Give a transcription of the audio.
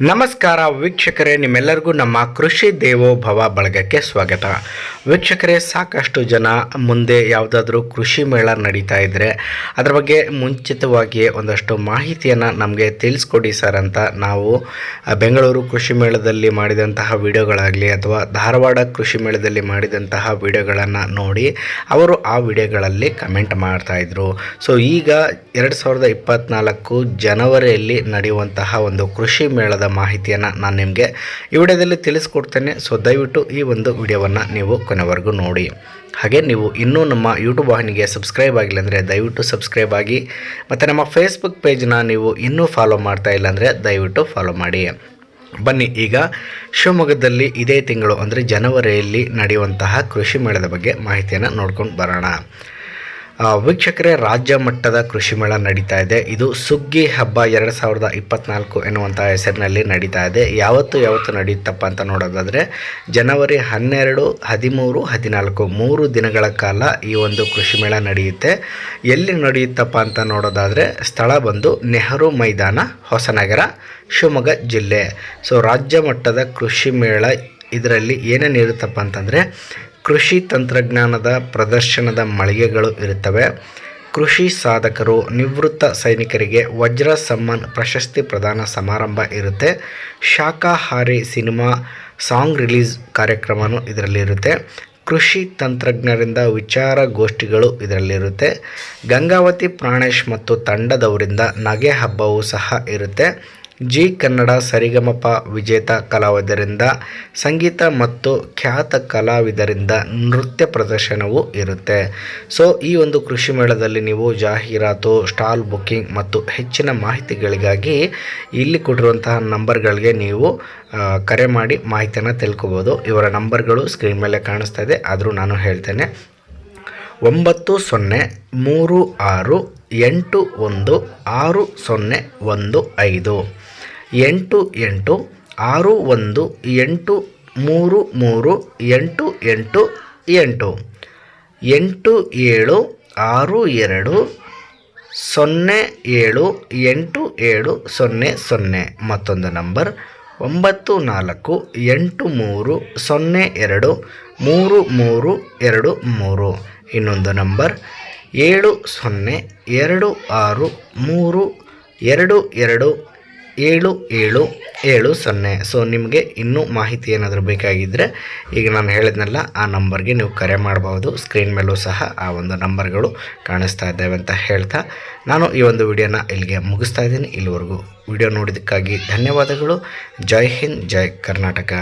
ನಮಸ್ಕಾರ ವೀಕ್ಷಕರೇ, ನಿಮ್ಮೆಲ್ಲರಿಗೂ ನಮ್ಮ ಕೃಷಿ ದೇವೋಭವ ಬಳಗಕ್ಕೆ ಸ್ವಾಗತ. ವೀಕ್ಷಕರೇ, ಸಾಕಷ್ಟು ಜನ ಮುಂದೆ ಯಾವುದಾದ್ರೂ ಕೃಷಿ ಮೇಳ ನಡೀತಾ ಇದ್ದರೆ ಅದರ ಬಗ್ಗೆ ಮುಂಚಿತವಾಗಿಯೇ ಒಂದಷ್ಟು ಮಾಹಿತಿಯನ್ನು ನಮಗೆ ತಿಳಿಸ್ಕೊಡಿ ಸರ್ ಅಂತ ನಾವು ಬೆಂಗಳೂರು ಕೃಷಿ ಮೇಳದಲ್ಲಿ ಮಾಡಿದಂತಹ ವಿಡಿಯೋಗಳಾಗಲಿ ಅಥವಾ ಧಾರವಾಡ ಕೃಷಿ ಮೇಳದಲ್ಲಿ ಮಾಡಿದಂತಹ ವಿಡಿಯೋಗಳನ್ನು ನೋಡಿ ಅವರು ಆ ವಿಡಿಯೋಗಳಲ್ಲಿ ಕಮೆಂಟ್ ಮಾಡ್ತಾಯಿದ್ರು ಸೊ, ಈಗ ಎರಡು ಸಾವಿರದ ಇಪ್ಪತ್ತ್ನಾಲ್ಕು ಜನವರಿಯಲ್ಲಿ ನಡೆಯುವಂತಹ ಒಂದು ಕೃಷಿ ಮೇಳದ ಮಾಹಿತಿಯನ್ನು ನಾನು ನಿಮಗೆ ಈ ವಿಡಿಯೋದಲ್ಲಿ ತಿಳಿಸ್ಕೊಡ್ತೇನೆ. ಸೊ ದಯವಿಟ್ಟು ಈ ಒಂದು ವಿಡಿಯೋವನ್ನು ನೀವು ಕೊನೆವರೆಗೂ ನೋಡಿ. ಹಾಗೆ ನೀವು ಇನ್ನೂ ನಮ್ಮ ಯೂಟ್ಯೂಬ್ ವಾಹಿನಿಗೆ ಸಬ್ಸ್ಕ್ರೈಬ್ ಆಗಿಲ್ಲ ಅಂದರೆ ದಯವಿಟ್ಟು ಸಬ್ಸ್ಕ್ರೈಬ್ ಆಗಿ, ಮತ್ತು ನಮ್ಮ ಫೇಸ್ಬುಕ್ ಪೇಜ್ನ ನೀವು ಇನ್ನೂ ಫಾಲೋ ಮಾಡ್ತಾ ಇಲ್ಲ ಅಂದರೆ ದಯವಿಟ್ಟು ಫಾಲೋ ಮಾಡಿ. ಬನ್ನಿ, ಈಗ ಶಿವಮೊಗ್ಗದಲ್ಲಿ ಇದೇ ತಿಂಗಳು ಅಂದರೆ ಜನವರಿಯಲ್ಲಿ ನಡೆಯುವಂತಹ ಕೃಷಿ ಮೇಳದ ಬಗ್ಗೆ ಮಾಹಿತಿಯನ್ನು ನೋಡ್ಕೊಂಡು ಬರೋಣ. ವೀಕ್ಷಕರೇ, ರಾಜ್ಯ ಮಟ್ಟದ ಕೃಷಿ ಮೇಳ ನಡೀತಾ ಇದೆ. ಇದು ಸುಗ್ಗಿ ಹಬ್ಬ ಎರಡು ಸಾವಿರದ ಇಪ್ಪತ್ನಾಲ್ಕು ಎನ್ನುವಂಥ ಹೆಸರಿನಲ್ಲಿ ನಡೀತಾ ಇದೆ. ಯಾವತ್ತು ಯಾವತ್ತು ನಡೆಯುತ್ತಪ್ಪ ಅಂತ ನೋಡೋದಾದರೆ, ಜನವರಿ ಹನ್ನೆರಡು, ಹದಿಮೂರು, ಹದಿನಾಲ್ಕು, ಮೂರು ದಿನಗಳ ಕಾಲ ಈ ಒಂದು ಕೃಷಿ ಮೇಳ ನಡೆಯುತ್ತೆ. ಎಲ್ಲಿ ನಡೆಯುತ್ತಪ್ಪ ಅಂತ ನೋಡೋದಾದರೆ, ಸ್ಥಳ ಬಂದು ನೆಹರು ಮೈದಾನ, ಹೊಸನಗರ, ಶಿವಮೊಗ್ಗ ಜಿಲ್ಲೆ. ಸೊ, ರಾಜ್ಯ ಮಟ್ಟದ ಕೃಷಿ ಮೇಳ ಇದರಲ್ಲಿ ಏನೇನಿರುತ್ತಪ್ಪ ಅಂತಂದರೆ ಕೃಷಿ ತಂತ್ರಜ್ಞಾನದ ಪ್ರದರ್ಶನದ ಮಳಿಗೆಗಳು ಇರುತ್ತವೆ. ಕೃಷಿ ಸಾಧಕರು, ನಿವೃತ್ತ ಸೈನಿಕರಿಗೆ ವಜ್ರ ಸಮ್ಮಾನ್ ಪ್ರಶಸ್ತಿ ಪ್ರದಾನ ಸಮಾರಂಭ ಇರುತ್ತೆ. ಶಾಖಾಹಾರಿ ಸಿನಿಮಾ, ಸಾಂಗ್ ರಿಲೀಸ್ ಕಾರ್ಯಕ್ರಮವೂ ಇದರಲ್ಲಿರುತ್ತೆ ಕೃಷಿ ತಂತ್ರಜ್ಞರಿಂದ ವಿಚಾರಗೋಷ್ಠಿಗಳು ಇದರಲ್ಲಿರುತ್ತೆ ಗಂಗಾವತಿ ಪ್ರಾಣೇಶ್ ಮತ್ತು ತಂಡದವರಿಂದ ನಗೆ ಹಬ್ಬವೂ ಸಹ ಇರುತ್ತೆ. ಜಿ ಕನ್ನಡ ಸರಿಗಮಪ ವಿಜೇತ ಕಲಾವಿದರಿಂದ, ಸಂಗೀತ ಮತ್ತು ಖ್ಯಾತ ಕಲಾವಿದರಿಂದ ನೃತ್ಯ ಪ್ರದರ್ಶನವೂ ಇರುತ್ತೆ. ಸೊ, ಈ ಒಂದು ಕೃಷಿ ಮೇಳದಲ್ಲಿ ನೀವು ಜಾಹೀರಾತು, ಸ್ಟಾಲ್ ಬುಕ್ಕಿಂಗ್ ಮತ್ತು ಹೆಚ್ಚಿನ ಮಾಹಿತಿಗಳಿಗಾಗಿ ಇಲ್ಲಿ ಕೊಟ್ಟಿರುವಂತಹ ನಂಬರ್ಗಳಿಗೆ ನೀವು ಕರೆ ಮಾಡಿ ಮಾಹಿತಿಯನ್ನು ತಿಳ್ಕೊಬೋದು. ಇವರ ನಂಬರ್ಗಳು ಸ್ಕ್ರೀನ್ ಮೇಲೆ ಕಾಣಿಸ್ತಾ ಇದೆ. ಆದರೂ ನಾನು ಹೇಳ್ತೇನೆ. ಒಂಬತ್ತು ಸೊನ್ನೆ ಮೂರು ಆರು ಎಂಟು ಒಂದು ಆರು ಸೊನ್ನೆ ಒಂದು ಐದು. ಎಂಟು ಎಂಟು ಆರು ಒಂದು ಎಂಟು ಮೂರು ಮೂರು ಎಂಟು ಎಂಟು ಎಂಟು. ಎಂಟು ಏಳು ಆರು ಎರಡು ಸೊನ್ನೆ ಏಳು ಎಂಟು ಏಳು ಸೊನ್ನೆ ಸೊನ್ನೆ. ಮತ್ತೊಂದು ನಂಬರ್, ಒಂಬತ್ತು ನಾಲ್ಕು ಎಂಟು ಮೂರು ಸೊನ್ನೆ ಎರಡು ಮೂರು ಮೂರು ಎರಡು ಮೂರು. ಇನ್ನೊಂದು ನಂಬರ್ ಏಳು ಸೊನ್ನೆ, ಎರಡು ಆರು, ಮೂರು, ಎರಡು ಎರಡು, ಏಳು ಏಳು ಏಳು ಸೊನ್ನೆ. ಸೊ ನಿಮಗೆ ಇನ್ನೂ ಮಾಹಿತಿ ಏನಾದರೂ ಬೇಕಾಗಿದ್ದರೆ ಈಗ ನಾನು ಹೇಳಿದ್ನಲ್ಲ, ಆ ನಂಬರ್ಗೆ ನೀವು ಕರೆ ಮಾಡಬಹುದು ಸ್ಕ್ರೀನ್ ಮೇಲೂ ಸಹ ಆ ಒಂದು ನಂಬರ್ಗಳು ಕಾಣಿಸ್ತಾ ಇದ್ದಾವೆ ಅಂತ ಹೇಳ್ತಾ ನಾನು ಈ ಒಂದು ವಿಡಿಯೋನ ಇಲ್ಲಿಗೆ ಮುಗಿಸ್ತಾ ಇದ್ದೀನಿ. ಇಲ್ಲಿವರೆಗೂ ವಿಡಿಯೋ ನೋಡಿದ್ದಕ್ಕಾಗಿ ಧನ್ಯವಾದಗಳು. ಜೈ ಹಿಂದ್, ಜೈ ಕರ್ನಾಟಕ.